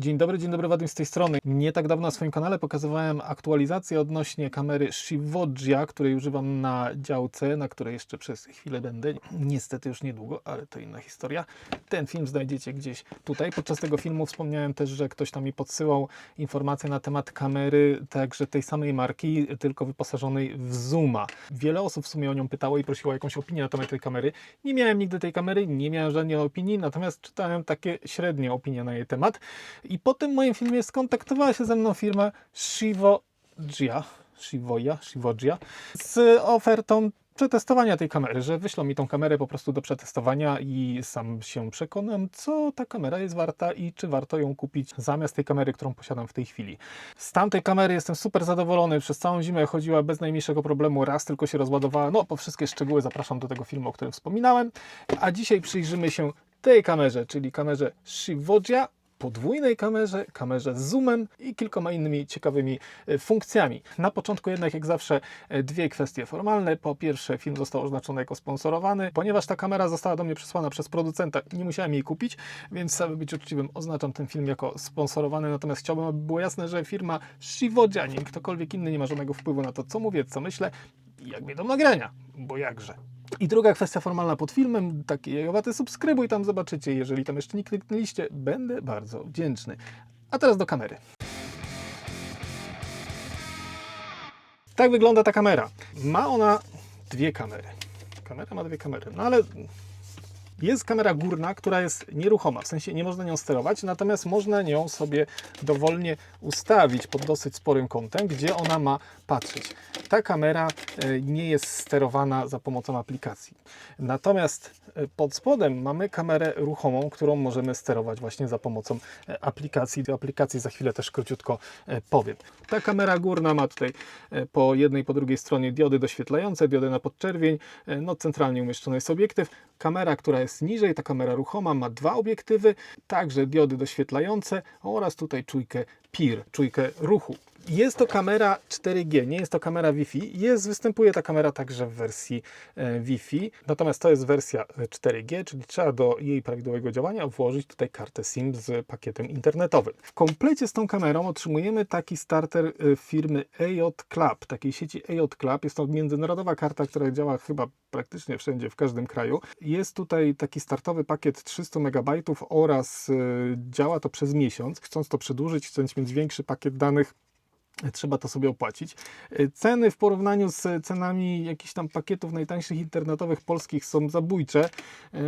Dzień dobry, dzień dobry, Wadim z tej strony. Nie tak dawno na swoim kanale pokazywałem aktualizację odnośnie kamery Shivogia, której używam na działce, na której jeszcze przez chwilę będę. Niestety już niedługo, ale to inna historia. Ten film znajdziecie gdzieś tutaj. Podczas tego filmu wspomniałem też, że ktoś tam mi podsyłał informacje na temat kamery, także tej samej marki, tylko wyposażonej w zooma. Wiele osób w sumie o nią pytało i prosiło o jakąś opinię na temat tej kamery. Nie miałem nigdy tej kamery, nie miałem żadnej opinii, natomiast czytałem takie średnie opinie na jej temat. I po tym moim filmie skontaktowała się ze mną firma Shivogia, Shivoja, Shivogia z ofertą przetestowania tej kamery, że wyślą mi tą kamerę po prostu do przetestowania i sam się przekonam, co ta kamera jest warta i czy warto ją kupić zamiast tej kamery, którą posiadam w tej chwili. Z tamtej kamery jestem super zadowolony, przez całą zimę chodziła bez najmniejszego problemu, raz tylko się rozładowała, no po wszystkie szczegóły zapraszam do tego filmu, o którym wspominałem, a dzisiaj przyjrzymy się tej kamerze, czyli kamerze Shivogia podwójnej kamerze, kamerze z zoomem i kilkoma innymi ciekawymi e, funkcjami. Na początku jednak jak zawsze e, dwie kwestie formalne. Po pierwsze film został oznaczony jako sponsorowany, ponieważ ta kamera została do mnie przesłana przez producenta, nie musiałem jej kupić, więc aby być uczciwym oznaczam ten film jako sponsorowany, natomiast chciałbym, aby było jasne, że firma Shivodia, nie ktokolwiek inny nie ma żadnego wpływu na to, co mówię, co myślę jak będą nagrania, bo jakże. I druga kwestia formalna pod filmem, taki jegowaty subskrybuj, tam zobaczycie, jeżeli tam jeszcze nie kliknęliście, będę bardzo wdzięczny. A teraz do kamery. Tak wygląda ta kamera. Ma ona dwie kamery. Kamera ma dwie kamery, no ale jest kamera górna, która jest nieruchoma, w sensie nie można nią sterować, natomiast można nią sobie dowolnie ustawić pod dosyć sporym kątem, gdzie ona ma patrzeć. Ta kamera e, nie jest sterowana za pomocą aplikacji. Natomiast e, pod spodem mamy kamerę ruchomą, którą możemy sterować właśnie za pomocą e, aplikacji. Do aplikacji za chwilę też króciutko powiem. Ta kamera górna ma tutaj po jednej, po drugiej stronie diody doświetlające, diody na podczerwień, no centralnie umieszczony jest obiektyw. Kamera, która jest niżej, ta kamera ruchoma ma dwa obiektywy, także diody doświetlające oraz tutaj czujkę PIR, czujkę ruchu. Jest to kamera 4G, nie jest to kamera Wi-Fi. Jest, występuje ta kamera także w wersji e, Wi-Fi, natomiast to jest wersja 4G, czyli trzeba do jej prawidłowego działania włożyć tutaj kartę SIM z pakietem internetowym. W komplecie z tą kamerą otrzymujemy taki starter e, firmy AJ Club, takiej sieci AJ Club. Jest to międzynarodowa karta, która działa chyba praktycznie wszędzie, w każdym kraju. Jest tutaj taki startowy pakiet 300 MB oraz e, działa to przez miesiąc. Chcąc to przedłużyć, chcąc mieć większy pakiet danych, trzeba to sobie opłacić. Ceny w porównaniu z cenami jakichś tam pakietów najtańszych internetowych polskich są zabójcze,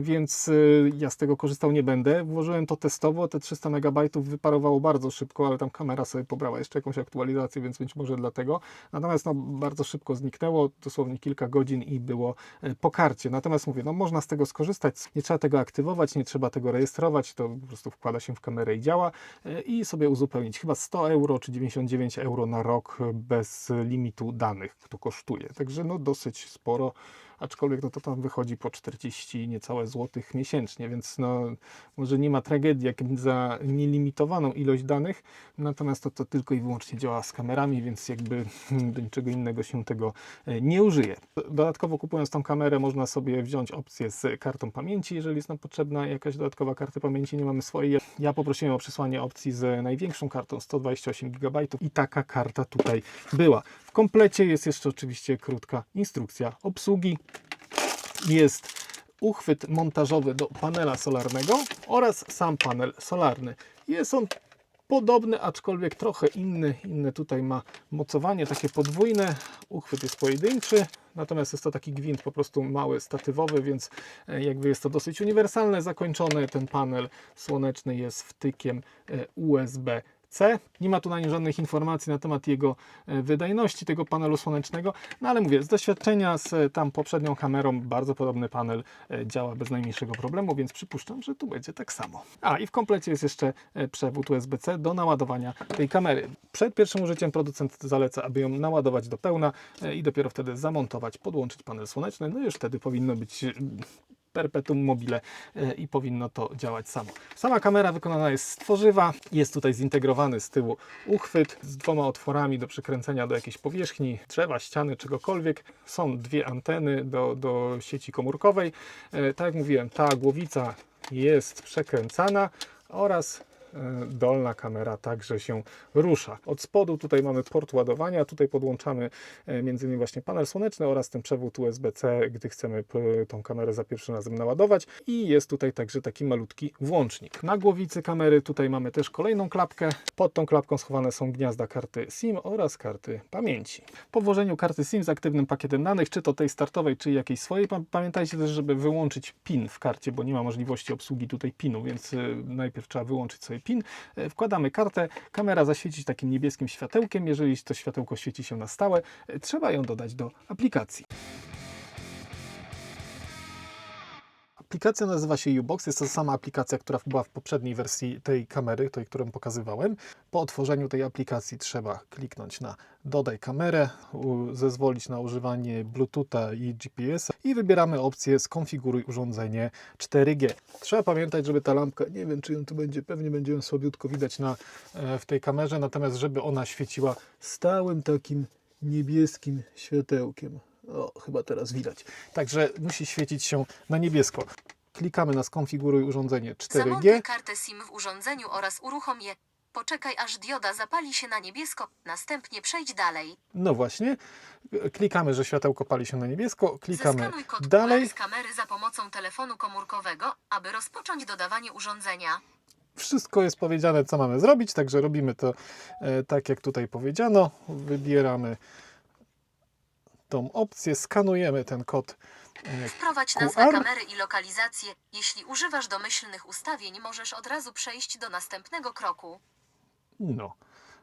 więc ja z tego korzystał nie będę. Włożyłem to testowo, te 300 MB wyparowało bardzo szybko, ale tam kamera sobie pobrała jeszcze jakąś aktualizację, więc być może dlatego. Natomiast no, bardzo szybko zniknęło, dosłownie kilka godzin i było po karcie. Natomiast mówię, no można z tego skorzystać, nie trzeba tego aktywować, nie trzeba tego rejestrować, to po prostu wkłada się w kamerę i działa i sobie uzupełnić. Chyba 100 euro czy 99 euro euro na rok bez limitu danych to kosztuje. Także no dosyć sporo, aczkolwiek no to tam wychodzi po 40 niecałe złotych miesięcznie, więc no może nie ma tragedii jak za nielimitowaną ilość danych, natomiast to, to tylko i wyłącznie działa z kamerami, więc jakby do niczego innego się tego e, nie użyje. Dodatkowo kupując tą kamerę można sobie wziąć opcję z kartą pamięci, jeżeli jest nam potrzebna jakaś dodatkowa karta pamięci, nie mamy swojej. Ja poprosiłem o przesłanie opcji z największą kartą 128 GB i taka karta tutaj była. W komplecie jest jeszcze oczywiście krótka instrukcja obsługi. Jest uchwyt montażowy do panela solarnego oraz sam panel solarny. Jest on podobny, aczkolwiek trochę inny. Inne tutaj ma mocowanie takie podwójne. Uchwyt jest pojedynczy, natomiast jest to taki gwint po prostu mały, statywowy, więc e, jakby jest to dosyć uniwersalne zakończone. Ten panel słoneczny jest wtykiem e, USB C. Nie ma tu na nim żadnych informacji na temat jego e, wydajności tego panelu słonecznego, no ale mówię, z doświadczenia z e, tam poprzednią kamerą bardzo podobny panel e, działa bez najmniejszego problemu, więc przypuszczam, że tu będzie tak samo. A i w komplecie jest jeszcze przewód USB-C do naładowania tej kamery. Przed pierwszym użyciem producent zaleca, aby ją naładować do pełna i dopiero wtedy zamontować, podłączyć panel słoneczny, no i już wtedy powinno być perpetuum mobile e, i powinno to działać samo. Sama kamera wykonana jest z tworzywa, jest tutaj zintegrowany z tyłu uchwyt z dwoma otworami do przykręcenia do jakiejś powierzchni, drzewa, ściany, czegokolwiek. Są dwie anteny do, do sieci komórkowej. E, tak jak mówiłem, ta głowica jest przekręcana oraz dolna kamera także się rusza. Od spodu tutaj mamy port ładowania, tutaj podłączamy e, między innymi właśnie panel słoneczny oraz ten przewód USB-C, gdy chcemy tą kamerę za pierwszym razem naładować i jest tutaj także taki malutki włącznik. Na głowicy kamery tutaj mamy też kolejną klapkę. Pod tą klapką schowane są gniazda karty SIM oraz karty pamięci. Po włożeniu karty SIM z aktywnym pakietem danych, czy to tej startowej, czy jakiejś swojej, pa- pamiętajcie też, żeby wyłączyć PIN w karcie, bo nie ma możliwości obsługi tutaj PIN-u, więc y, najpierw trzeba wyłączyć sobie PIN. Y, Wkładamy kartę, kamera zaświeci takim niebieskim światełkiem. Jeżeli to światełko świeci się na stałe, y, trzeba ją dodać do aplikacji. Aplikacja nazywa się Ubox. Jest to sama aplikacja, która była w poprzedniej wersji tej kamery, tej, którą pokazywałem. Po otworzeniu tej aplikacji trzeba kliknąć na Dodaj kamerę, zezwolić na używanie Bluetootha i GPS i wybieramy opcję Skonfiguruj urządzenie 4G. Trzeba pamiętać, żeby ta lampka, nie wiem czy ją tu będzie, pewnie będzie ją słabiutko widać na, e, w tej kamerze, natomiast żeby ona świeciła stałym takim niebieskim światełkiem. O, chyba teraz widać. Także musi świecić się na niebiesko. Klikamy na skonfiguruj urządzenie 4G. Zamontuj kartę SIM w urządzeniu oraz uruchom je. Poczekaj aż dioda zapali się na niebiesko, następnie przejdź dalej. No właśnie. Klikamy, że światełko pali się na niebiesko. Klikamy Zeskanuj kod dalej. Z kamery za pomocą telefonu komórkowego, aby rozpocząć dodawanie urządzenia. Wszystko jest powiedziane, co mamy zrobić, także robimy to e, tak, jak tutaj powiedziano. Wybieramy tą opcję, skanujemy ten kod. e, Wprowadź QR. nazwę kamery i lokalizację. Jeśli używasz domyślnych ustawień, możesz od razu przejść do następnego kroku. No.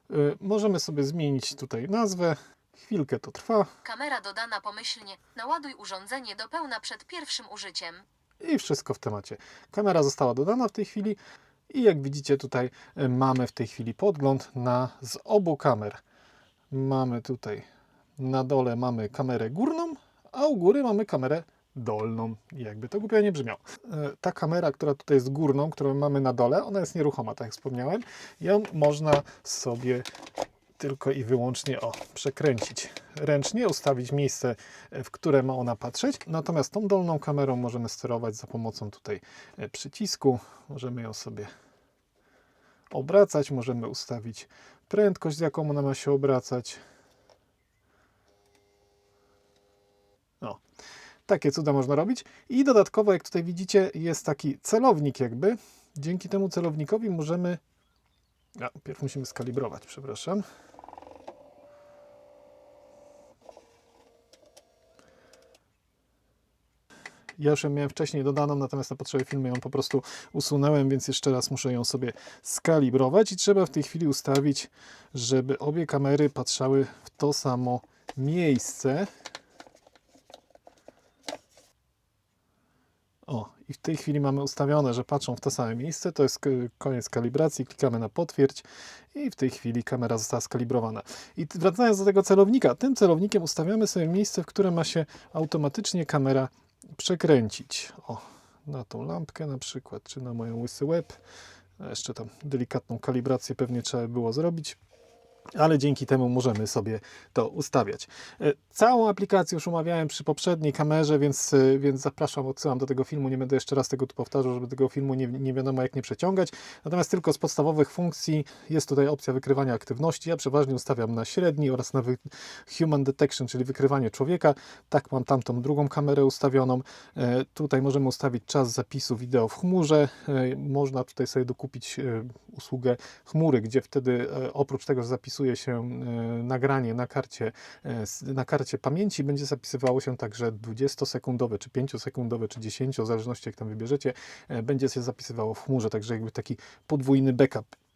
E, Możemy sobie zmienić tutaj nazwę. Chwilkę to trwa. Kamera dodana pomyślnie. Naładuj urządzenie do pełna przed pierwszym użyciem. I wszystko w temacie. Kamera została dodana w tej chwili i jak widzicie tutaj e, mamy w tej chwili podgląd na z obu kamer. Mamy tutaj na dole mamy kamerę górną, a u góry mamy kamerę dolną. Jakby to głupio nie brzmiało. E, Ta kamera, która tutaj jest górną, którą mamy na dole, ona jest nieruchoma, tak jak wspomniałem. Ją można sobie tylko i wyłącznie o, przekręcić ręcznie, ustawić miejsce, e, w które ma ona patrzeć. Natomiast tą dolną kamerą możemy sterować za pomocą tutaj e, przycisku. Możemy ją sobie obracać, możemy ustawić prędkość, z jaką ona ma się obracać. O, takie cuda można robić. I dodatkowo, jak tutaj widzicie, jest taki celownik jakby. Dzięki temu celownikowi możemy... A, pierw musimy skalibrować, przepraszam. Ja już ją miałem wcześniej dodaną, natomiast na potrzeby filmu ją po prostu usunąłem, więc jeszcze raz muszę ją sobie skalibrować i trzeba w tej chwili ustawić, żeby obie kamery patrzały w to samo miejsce. O, i w tej chwili mamy ustawione, że patrzą w to same miejsce. To jest koniec kalibracji. Klikamy na potwierdź i w tej chwili kamera została skalibrowana. I wracając do tego celownika, tym celownikiem ustawiamy sobie miejsce, w które ma się automatycznie kamera przekręcić. O, na tą lampkę na przykład, czy na moją łysy łeb. Jeszcze tam delikatną kalibrację pewnie trzeba by było zrobić. Ale dzięki temu możemy sobie to ustawiać. E, Całą aplikację już omawiałem przy poprzedniej kamerze, więc, e, więc zapraszam, odsyłam do tego filmu. Nie będę jeszcze raz tego tu powtarzał, żeby tego filmu nie, nie wiadomo jak nie przeciągać. Natomiast tylko z podstawowych funkcji jest tutaj opcja wykrywania aktywności. Ja przeważnie ustawiam na średni oraz na Human Detection, czyli wykrywanie człowieka. Tak mam tamtą drugą kamerę ustawioną. E, Tutaj możemy ustawić czas zapisu wideo w chmurze. Można tutaj sobie dokupić usługę chmury, gdzie wtedy oprócz tego, że zapisuje się e, nagranie na karcie, e, na karcie pamięci, będzie zapisywało się także 20-sekundowe, czy 5-sekundowe, czy 10, w zależności jak tam wybierzecie, e, będzie się zapisywało w chmurze, także jakby taki podwójny backup.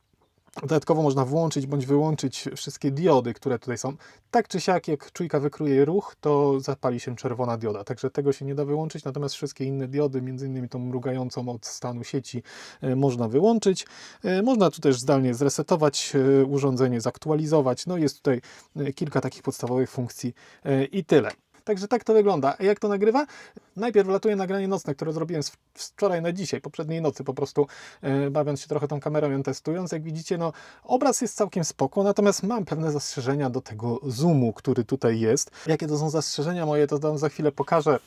Dodatkowo można włączyć bądź wyłączyć wszystkie diody, które tutaj są. Tak czy siak, jak czujka wykruje ruch, to zapali się czerwona dioda. Także tego się nie da wyłączyć, natomiast wszystkie inne diody, między innymi tą mrugającą od stanu sieci, e, można wyłączyć. E, Można tu też zdalnie zresetować e, urządzenie, zaktualizować. No jest tutaj kilka takich podstawowych funkcji i tyle. Także tak to wygląda. Jak to nagrywa? Najpierw latuje nagranie nocne, które zrobiłem z wczoraj na dzisiaj, poprzedniej nocy, po prostu e, bawiąc się trochę tą kamerą, ją testując. Jak widzicie, no obraz jest całkiem spoko, natomiast mam pewne zastrzeżenia do tego zoomu, który tutaj jest. Jakie to są zastrzeżenia moje, to Wam za chwilę pokażę.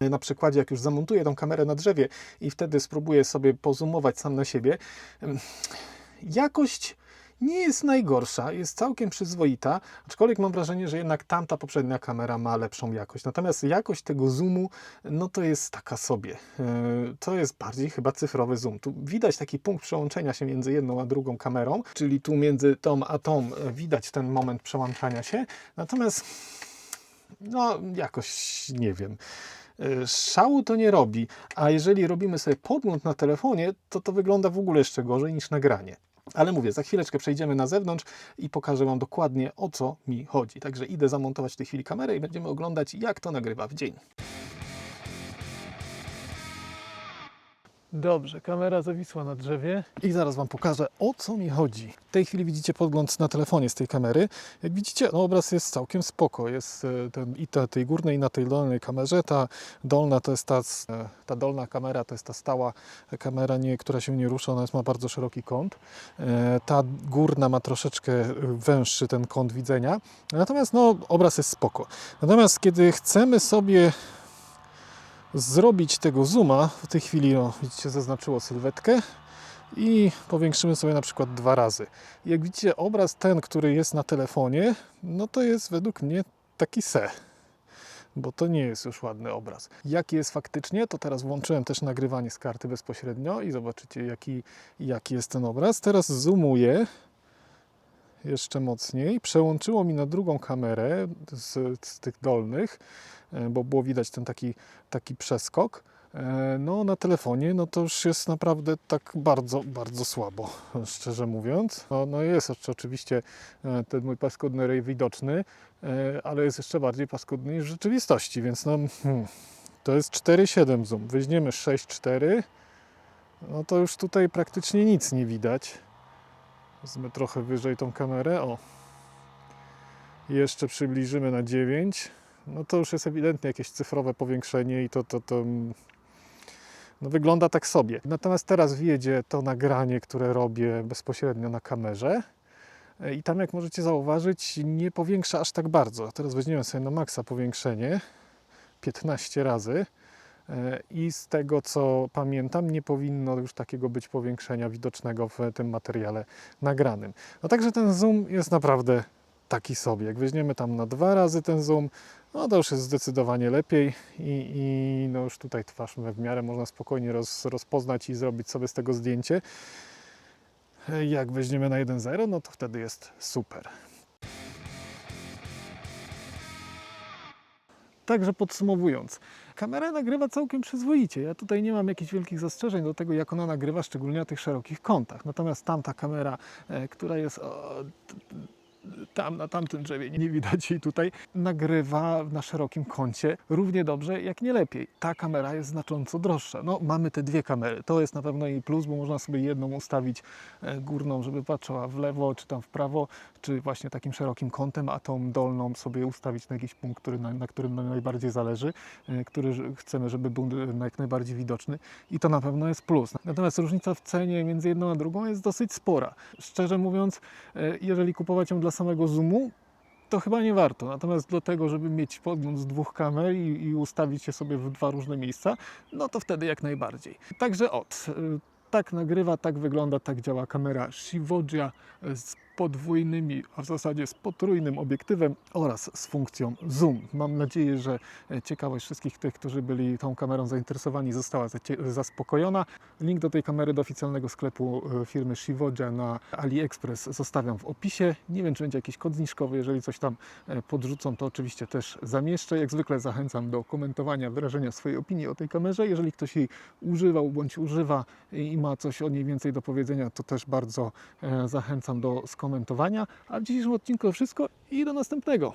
E, Na przykładzie, jak już zamontuję tą kamerę na drzewie i wtedy spróbuję sobie pozumować sam na siebie. Jakość nie jest najgorsza, jest całkiem przyzwoita, aczkolwiek mam wrażenie, że jednak tamta poprzednia kamera ma lepszą jakość. Natomiast jakość tego zoomu, no to jest taka sobie. Yy, To jest bardziej chyba cyfrowy zoom. Tu widać taki punkt przełączenia się między jedną a drugą kamerą, czyli tu między tą a tą e, widać ten moment przełączania się. Natomiast no jakoś nie wiem. E, Szału to nie robi, a jeżeli robimy sobie podgląd na telefonie, to to wygląda w ogóle jeszcze gorzej niż nagranie. Ale mówię, za chwileczkę przejdziemy na zewnątrz i pokażę Wam dokładnie o co mi chodzi. Także idę zamontować w tej chwili kamerę i będziemy oglądać, jak to nagrywa w dzień. Dobrze, kamera zawisła na drzewie i zaraz Wam pokażę o co mi chodzi. W tej chwili widzicie podgląd na telefonie z tej kamery. Jak widzicie, no obraz jest całkiem spoko. Jest e, ten, i na tej górnej, i na tej dolnej kamerze. Ta dolna to jest ta, e, ta dolna kamera, to jest ta stała kamera, nie, która się nie rusza, ona jest, ma bardzo szeroki kąt. E, Ta górna ma troszeczkę węższy ten kąt widzenia. Natomiast no, obraz jest spoko. Natomiast kiedy chcemy sobie zrobić tego zooma, w tej chwili no, widzicie zaznaczyło sylwetkę i powiększymy sobie na przykład dwa razy. Jak widzicie obraz ten, który jest na telefonie, no to jest według mnie taki se. Bo to nie jest już ładny obraz. Jaki jest faktycznie, to teraz włączyłem też nagrywanie z karty bezpośrednio i zobaczycie jaki, jaki jest ten obraz. Teraz zoomuję jeszcze mocniej. Przełączyło mi na drugą kamerę z, z tych dolnych, e, bo było widać ten taki, taki przeskok. E, No, na telefonie, no to już jest naprawdę tak bardzo, bardzo słabo, szczerze mówiąc. No, no jest jeszcze oczywiście e, ten mój paskudny rej widoczny, ale jest jeszcze bardziej paskudny niż w rzeczywistości, więc no, hmm, to jest 4,7 zoom. Weźmiemy 6,4, no to już tutaj praktycznie nic nie widać. Wezmę trochę wyżej tą kamerę. O. Jeszcze przybliżymy na 9. No to już jest ewidentnie jakieś cyfrowe powiększenie i to, to, to mm, no wygląda tak sobie. Natomiast teraz wjedzie to nagranie, które robię bezpośrednio na kamerze. E, I tam, jak możecie zauważyć, nie powiększa aż tak bardzo. Teraz weźmiemy sobie na maksa powiększenie 15 razy. E, I z tego co pamiętam, nie powinno już takiego być powiększenia widocznego w tym materiale nagranym. No także ten zoom jest naprawdę taki sobie. Jak weźmiemy tam na dwa razy ten zoom, no to już jest zdecydowanie lepiej i, i no już tutaj twarz w miarę można spokojnie roz, rozpoznać i zrobić sobie z tego zdjęcie. E, Jak weźmiemy na 1.0, no to wtedy jest super. Także podsumowując, kamera nagrywa całkiem przyzwoicie. Ja tutaj nie mam jakichś wielkich zastrzeżeń do tego, jak ona nagrywa, szczególnie na tych szerokich kątach. Natomiast tamta kamera, e, która jest tam na tamtym drzewie, nie widać jej tutaj, nagrywa na szerokim kącie równie dobrze, jak nie lepiej. Ta kamera jest znacząco droższa. No, mamy te dwie kamery. To jest na pewno jej plus, bo można sobie jedną ustawić e, górną, żeby patrzyła w lewo, czy tam w prawo, czy właśnie takim szerokim kątem, a tą dolną sobie ustawić na jakiś punkt, który, na, na którym nam najbardziej zależy, e, który chcemy, żeby był e, jak najbardziej widoczny i to na pewno jest plus. Natomiast różnica w cenie między jedną a drugą jest dosyć spora. Szczerze mówiąc, jeżeli kupować ją dla samego zoomu, to chyba nie warto. Natomiast do tego, żeby mieć podgląd z dwóch kamer i, i ustawić je sobie w dwa różne miejsca, no to wtedy jak najbardziej. Także od. y, Tak nagrywa, tak wygląda, tak działa kamera Shivoja z podwójnymi, a w zasadzie z potrójnym obiektywem oraz z funkcją zoom. Mam nadzieję, że e, ciekawość wszystkich tych, którzy byli tą kamerą zainteresowani, została zaspokojona. Link do tej kamery do oficjalnego sklepu e, firmy Shivoja na AliExpress zostawiam w opisie. Nie wiem, czy będzie jakiś kod zniżkowy. Jeżeli coś tam e, podrzucą, to oczywiście też zamieszczę. Jak zwykle zachęcam do komentowania, wyrażenia swojej opinii o tej kamerze. Jeżeli ktoś jej używał bądź używa i ma coś o niej więcej do powiedzenia, to też bardzo zachęcam do skomentowania. A w dzisiejszym odcinku to wszystko i do następnego.